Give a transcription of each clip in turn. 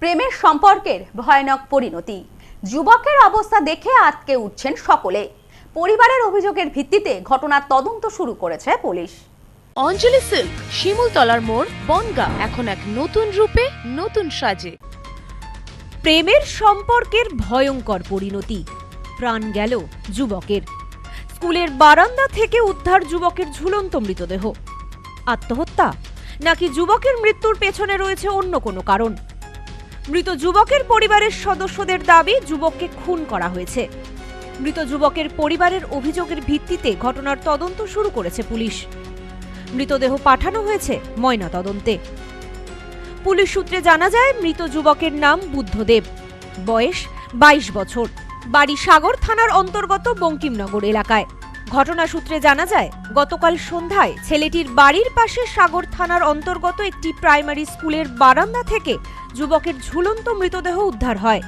প্রেমের সম্পর্কের ভয়ানক পরিণতি। যুবকের অবস্থা দেখে আটকে উঠছেন সকলে। পরিবারের অভিযোগের ভিত্তিতে ঘটনার তদন্ত শুরু করেছে পুলিশ। অঞ্জলি সিল্ক, শিমুলতলার মোড়, বনগা, এখন এক নতুন রূপে, নতুন সাজে। প্রেমের সম্পর্কের ভয়ঙ্কর পরিণতি। প্রাণ গেল যুবকের। স্কুলের বারান্দা থেকে উদ্ধার যুবকের ঝুলন্ত মৃতদেহ। আত্মহত্যা? নাকি যুবকের মৃত্যুর পেছনে রয়েছে অন্য কোনো কারণ? মৃত যুবকের পরিবারের সদস্যদের দাবি, যুবককে খুন করা হয়েছে। মৃত যুবকের পরিবারের অভিযোগের ভিত্তিতে ঘটনার তদন্ত শুরু করেছে পুলিশ। মৃতদেহ পাঠানো হয়েছে ময়না তদন্তে পুলিশ সূত্রে জানা যায়, মৃত যুবকের নাম বুদ্ধদেব। বয়স বাইশ বছর। বাড়ি সাগর থানার অন্তর্গত বঙ্কিমনগর এলাকায়। ঘটনা সূত্রে জানা যায়, গতকাল সন্ধ্যায় ছেলেটির বাড়ির পাশে সাগর থানার অন্তর্গত একটি প্রাইমারি স্কুলের বারান্দা থেকে যুবকের ঝুলন্ত মৃতদেহ উদ্ধার হয়।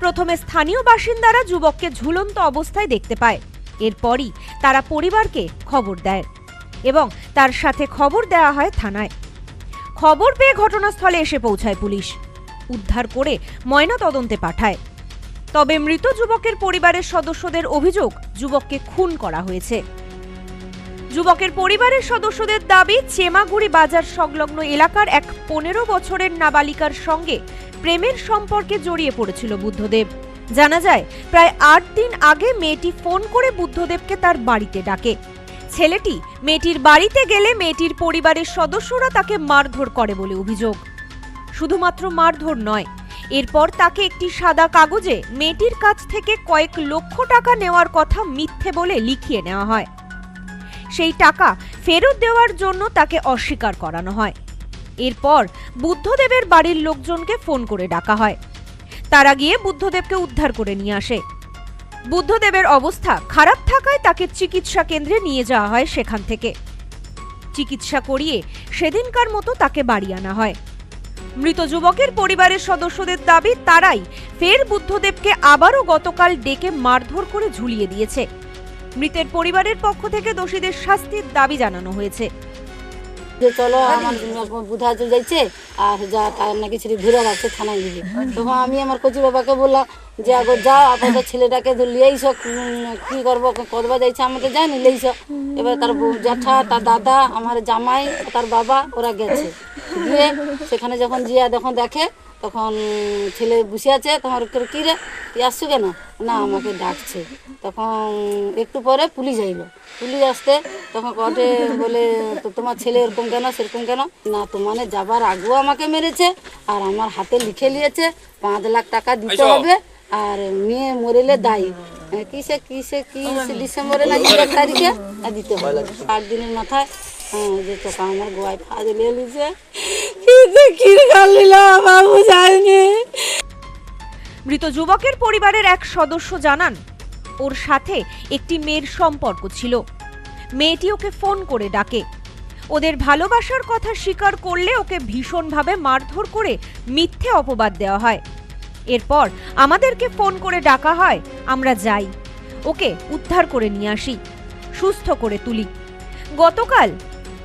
প্রথমে স্থানীয় বাসিন্দারা যুবককে ঝুলন্ত অবস্থায় দেখতে পায়। এরপরই তারা পরিবারকে খবর দেয় এবং তার সাথে খবর দেওয়া হয় থানায়। খবর পেয়ে ঘটনাস্থলে এসে পৌঁছায় পুলিশ। উদ্ধার করে ময়না তদন্তে পাঠায়। তবে মৃত যুবকের পরিবারের সদস্যদের অভিযোগ, যুবককে খুন করা হয়েছে। যুবকের পরিবারের সদস্যদের দাবি, চেমাগুড়ি বাজার সংলগ্ন এলাকার এক পনেরো বছরের নাবালিকার সঙ্গে প্রেমের সম্পর্কে জড়িয়ে পড়েছিল বুদ্ধদেব। জানা যায়, প্রায় আট দিন আগে মেয়েটি ফোন করে বুদ্ধদেবকে তার বাড়িতে ডাকে। ছেলেটি মেয়েটির বাড়িতে গেলে মেয়েটির পরিবারের সদস্যরা তাকে মারধর করে বলে অভিযোগ। শুধুমাত্র মারধর নয়, এরপর তাকে একটি সাদা কাগজে মেয়েটির কাছ থেকে কয়েক লক্ষ টাকা নেওয়ার কথা মিথ্যে বলে লিখিয়ে নেওয়া হয়। সেই টাকা ফেরত দেওয়ার জন্য তাকে অস্বীকার করানো হয়। এরপর বুদ্ধদেবের বাড়ির লোকজনকে ফোন করে ডাকা হয়। তারা গিয়ে বুদ্ধদেবকে উদ্ধার করে নিয়ে আসে। বুদ্ধদেবের অবস্থা খারাপ থাকায় তাকে চিকিৎসা কেন্দ্রে নিয়ে যাওয়া হয় সেখান থেকে। চিকিৎসা করিয়ে সেদিনকার মতো তাকে বাড়ি আনা হয়। মৃত যুবকের পরিবারের সদস্যদের দাবি, তারাই ফের বুদ্ধদেবকে আবারও গতকাল ডেকে মারধর করে ঝুলিয়ে দিয়েছে। মৃতের পরিবারের পক্ষ থেকে দোষীদের শাস্তির দাবি জানানো হয়েছে। যে চলো, আমার বুধা যাচ্ছে আর যা তার নাকি আমি আমার বাবাকে বললাম যে ছেলেটাকে কি করব যাইছে এবার তার জ্যাঠা, তার দাদা, আমার জামাই, তার বাবা, ওরা গেছে। সেখানে যখন জিয়া যখন দেখে তখন ছেলে বসে আছে তোমার কি রে তুই আসছো কেন? না আমাকে ডাকছে। তখন একটু পরে পুলিশ আইলো। পুলিশ আসতে তখন কটে বলে তো তোমার ছেলে এরকম কেন সেরকম কেন? না তোমানে যাবার আগেও আমাকে মেরেছে আর আমার হাতে লিখে নিয়েছে পাঁচ লাখ টাকা দিতে হবে আর মেয়ে মরেলে দায়ী। হ্যাঁ, কিসে কিসে কি ডিসেম্বরে না এক তারিখে? দিতে হবে। আট দিনের মাথায় হ্যাঁ যে তোকে আমার গোয়ায় ফাঁদে লিয়ে কিসে মৃত যুবকের পরিবারের এক সদস্য জানান, ওর সাথে একটি মেয়ের সম্পর্ক ছিল। মেয়েটি ওকে ফোন করে ডাকে। ওদের ভালোবাসার কথা স্বীকার করলে ওকে ভীষণভাবে মারধর করে মিথ্যে অপবাদ দেওয়া হয়। এরপর আমাদেরকে ফোন করে ডাকা হয়, আমরা যাই। ওকে উদ্ধার করে নিয়ে আসি, সুস্থ করে তুলি। গতকাল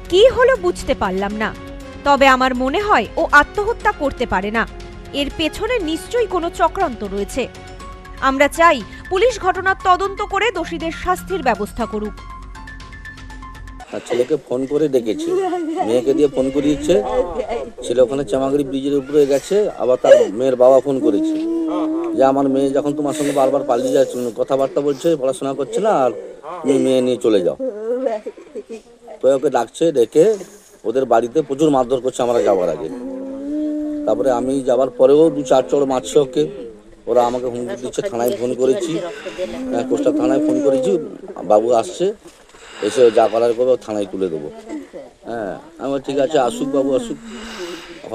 কি হলো বুঝতে পারলাম না। তবে আমার মনে হয় ও আত্মহত্যা করতে পারে না। এর পেছনে নিশ্চয়ই কোনো চক্রান্ত রয়েছে। আমরা চাই পুলিশ ঘটনার তদন্ত করে দোষীদের শাস্তির ব্যবস্থা করুক। ছেলেকে ফোন করে ডেকেছে। মেয়েকে দিয়ে ফোন করিয়েছে। ছেলে ওখানে চামাগুড়ি ব্রিজের উপরে গেছে, আবার তার মেয়ের বাবা ফোন করেছে। যে আমার মেয়ে যখন তোমার সঙ্গে বারবার পালিয়ে যাচ্ছে, কথাবার্তা বলছে, পড়াশোনা করছে না, আর তুমি মেয়ে নিয়ে চলে যাও। তো ওকে ডাকছে, ডেকে ওদের বাড়িতে প্রচুর মারধর করছে আমরা যাওয়ার আগে। তারপরে আমি যাওয়ার পরেও দু চার চড় মারছে ওকে। ওরা আমাকে হুমকি দিচ্ছে থানায় ফোন করেছি। হ্যাঁ, কোস্টার থানায় ফোন করেছি বাবু আসছে এসে যা করার করবে থানায় তুলে দেবো। হ্যাঁ আমি ঠিক আছে আসুক বাবু আসুক।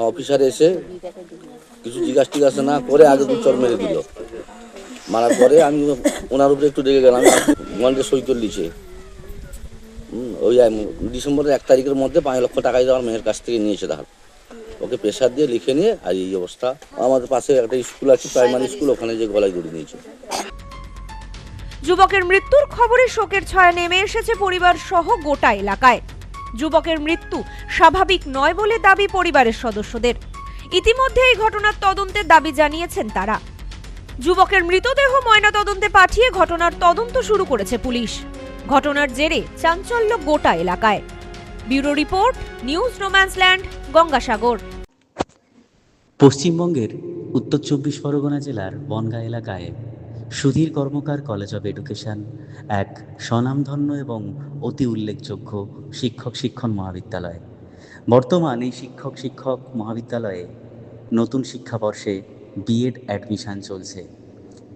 অফিসার এসে কিছু জিজ্ঞাসা টিজ্ঞাসা না করে আগে দু চর মেরে দিল। মারার পরে আমি ওনার উপরে একটু রেগে গেলাম ওয়ানডে সই করে লিছে হুম, ওই ডিসেম্বরের এক তারিখের মধ্যে পাঁচ লক্ষ টাকাই আমার মেয়ের কাছ থেকে নিয়েছে ধার। ওকে প্রেশার দিয়ে লিখে নিয়ে, আর এই অবস্থা। আমাদের পাশে একটা স্কুল আছে প্রাইমারি স্কুল ওখানে যে গলায় দড়ি নিয়েছে। যুবকের মৃত্যুর খবরে শোকের ছায়া নেমে এসেছে পরিবার সহ গোটা এলাকায়। যুবকের মৃত্যু স্বাভাবিক নয় বলে দাবি পরিবারের সদস্যদের। ইতিমধ্যে এই ঘটনার তদন্তের দাবি জানিয়েছেন তারা। যুবকের মৃতদেহ ময়না তদন্তে পাঠিয়ে ঘটনার তদন্ত শুরু করেছে পুলিশ। ঘটনার জেরে চাঞ্চল্য গোটা এলাকায়। Bureau report, news রোম্যান্সল্যান্ড, Gangasagar. পশ্চিমবঙ্গের উত্তর চব্বিশ পরগনা জেলার বনগাঁ এলাকায় Sudhir Karmakar college of education এক স্বনামধন্য এবং অতি উল্লেখযোগ্য শিক্ষক শিক্ষণ মহাবিদ্যালয়। বর্তমান এই শিক্ষক শিক্ষক মহাবিদ্যালয়ে নতুন শিক্ষাবর্ষে বিএড অ্যাডমিশন চলছে।